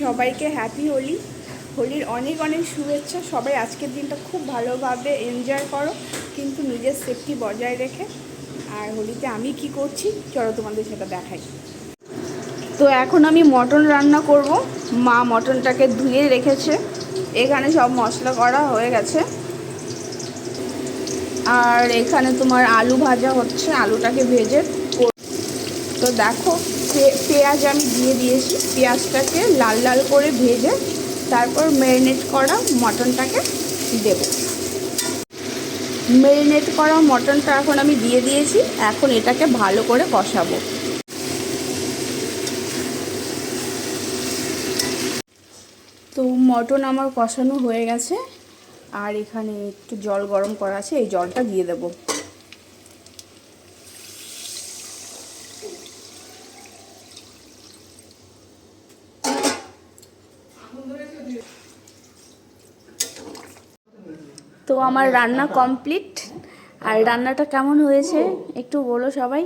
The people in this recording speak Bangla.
সবাইকে হ্যাপি হোলি। হোলির অনেক অনেক শুভেচ্ছা। সবাই আজকের দিনটা খুব ভালোভাবে এনজয় করো, কিন্তু নিজের সেফটি বজায় রেখে। আর হোলিতে আমি কি করছি? চলো তোমাদের সেটা দেখাই। তো এখন আমি মটন রান্না করব। মা মটনটাকে ধুয়ে রেখেছে। এখানে সব মশলা করা হয়ে গেছে। আর এখানে তোমার আলু ভাজা হচ্ছে। আলুটাকে ভেজে তো দেখো পেঁয়াজ আমি দিয়ে দিয়েছি। পেঁয়াজটাকে লাল লাল করে ভেজে তারপর ম্যারিনেট করা মটনটাকে দেব। ম্যারিনেট করা মটনটা এখন আমি দিয়ে দিয়েছি। এখন এটাকে ভালো করে কষাবো। তো মটন আমার কষানো হয়ে গেছে। আর এখানে একটু জল গরম করা আছে, এই জলটা দিয়ে দেবো। তো আমার রান্না কমপ্লিট। আর রান্নাটা কেমন হয়েছে একটু বলো সবাই।